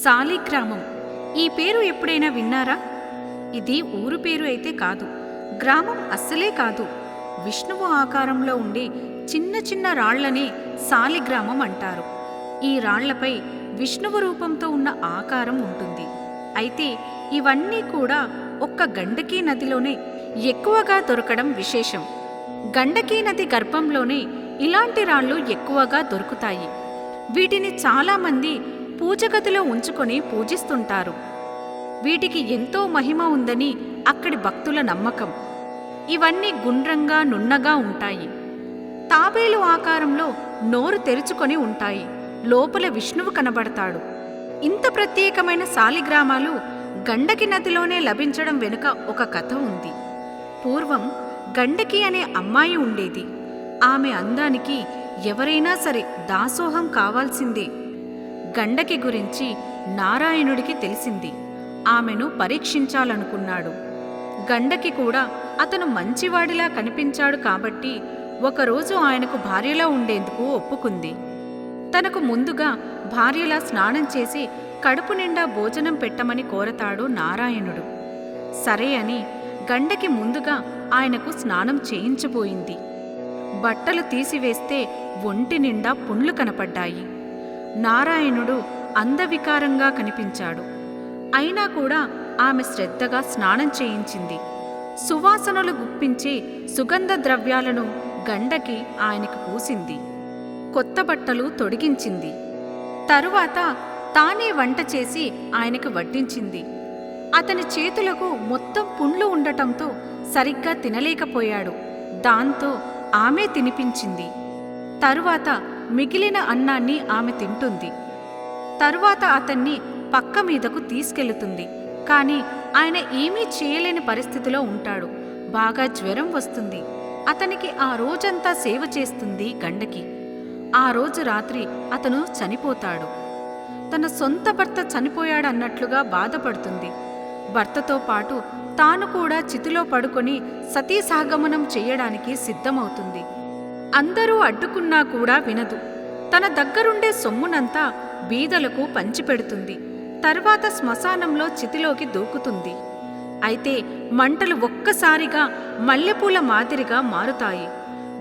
సాలిగ్రామం ఈ పేరు ఎప్పుడైనా విన్నారా? ఇది ఊరు పేరు అయితే కాదు. గ్రామం అస్సలే కాదు. విష్ణువు ఆకారంలో ఉండే చిన్న చిన్న రాళ్ళనే సాలిగ్రామం అంటారు. ఈ రాళ్ళపై విష్ణువు రూపంతో ఉన్న ఆకారం ఉంటుంది. అయితే ఇవన్నీ కూడా ఒక్క గండకీ నదిలోనే ఎక్కువగా దొరకడం విశేషం. గండకీ నది గర్భంలోనే ఇలాంటి రాళ్ళు ఎక్కువగా దొరుకుతాయి. వీటిని చాలామంది పూజగదిలో ఉంచుకొని పూజిస్తుంటారు. వీటికి ఎంతో మహిమ ఉందని అక్కడి భక్తుల నమ్మకం. ఇవన్నీ గుండ్రంగా నున్నగా ఉంటాయి. తాబేలు ఆకారంలో నోరు తెరుచుకొని ఉంటాయి. లోపల విష్ణువు కనబడతాడు. ఇంత ప్రత్యేకమైన సాలిగ్రామాలు గండకి నదిలోనే లభించడం వెనుక ఒక కథ ఉంది. పూర్వం గండకి అనే అమ్మాయి ఉండేది. ఆమె అందానికి ఎవరైనా సరే దాసోహం కావాల్సిందే. గండకి గురించి నారాయణుడికి తెలిసింది. ఆమెను పరీక్షించాలనుకున్నాడు. గండకి కూడా అతను మంచివాడిలా కనిపించాడు కాబట్టి ఒకరోజు ఆయనకు భార్యలా ఉండేందుకు ఒప్పుకుంది. తనకు ముందుగా భార్యలా స్నానం చేసి కడుపు నిండా భోజనం పెట్టమని కోరతాడు నారాయణుడు. సరే అని గండకి ముందుగా ఆయనకు స్నానం చేయించబోయింది. బట్టలు తీసివేస్తే ఒంటి నిండా పుండ్లు కనపడ్డాయి. నారాయణుడు అందవికారంగా కనిపించాడు. అయినా కూడా ఆమె శ్రద్ధగా స్నానం చేయించింది. సువాసనలు గుప్పించే సుగంధ ద్రవ్యాలను గండకి ఆయనకు పూసింది. కొత్త బట్టలు తొడిగించింది. తరువాత తానే వంట చేసి ఆయనకు వడ్డించింది. అతని చేతులకు మొత్తం పుండ్లు ఉండటంతో సరిగ్గా తినలేకపోయాడు. దాంతో ఆమె తినిపించింది. తరువాత మిగిలిన అన్నాన్ని ఆమె తింటుంది. తరువాత అతన్ని పక్క మీదకు తీసుకెళ్తుంది కాని ఆయన ఏమీ చేయలేని పరిస్థితిలో ఉంటాడు. బాగా జ్వరం వస్తుంది. అతనికి ఆ రోజంతా సేవ చేస్తుంది గండకి. ఆ రోజు రాత్రి అతను చనిపోతాడు. తన సొంత భర్త చనిపోయాడన్నట్లుగా బాధపడుతుంది. భర్తతో పాటు తాను కూడా చితిలో పడుకొని సతీసాగమనం చేయడానికి సిద్ధమవుతుంది. అందరూ అడ్డుకున్నా కూడా వినదు. తన దగ్గరుండే సొమ్మునంతా బీదలకు పంచిపెడుతుంది. తర్వాత శ్మశానంలో చితిలోకి దూకుతుంది. అయితే మంటలు ఒక్కసారిగా మల్లెపూల మాదిరిగా మారుతాయి.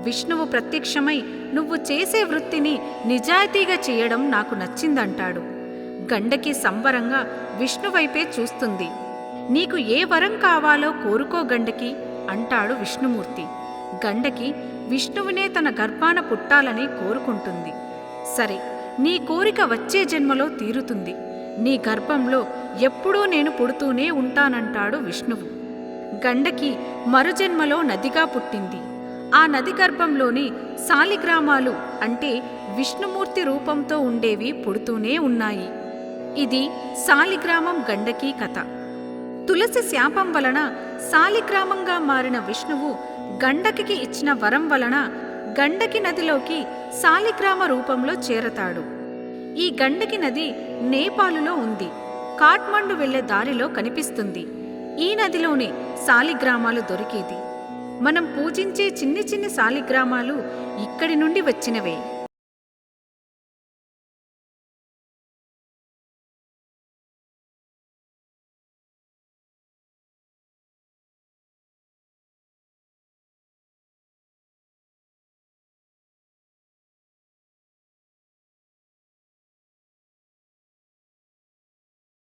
విష్ణువు ప్రత్యక్షమై నువ్వు చేసే వృత్తిని నిజాయితీగా చేయడం నాకు నచ్చిందంటాడు. గండకి సంబరంగా విష్ణువైపే చూస్తుంది. నీకు ఏ వరం కావాలో కోరుకో గండకి అంటాడు విష్ణుమూర్తి. గండకి విష్ణువునే తన గర్భాన పుట్టాలని కోరుకుంటుంది. సరే నీ కోరిక వచ్చే జన్మలో తీరుతుంది. నీ గర్భంలో ఎప్పుడూ నేను పుడుతూనే ఉంటానంటాడు విష్ణువు. గండకి మరుజన్మలో నదిగా పుట్టింది. ఆ నది గర్భంలోని సాలిగ్రామాలు అంటే విష్ణుమూర్తి రూపంతో ఉండేవి పుడుతూనే ఉన్నాయి. ఇది సాలిగ్రామం గండకీ కథ. తులసి శాపం వలన సాలిగ్రామంగా మారిన విష్ణువు గండకికి ఇచ్చిన వరం వలన గండకి నదిలోకి సాలిగ్రామ రూపంలో చేరతాడు. ఈ గండకి నది నేపాలులో ఉంది. కాట్మండు వెళ్ళే దారిలో కనిపిస్తుంది. ఈ నదిలోనే సాలిగ్రామాలు దొరికేది. మనం పూజించే చిన్ని చిన్ని సాలిగ్రామాలు ఇక్కడి నుండి వచ్చినవే.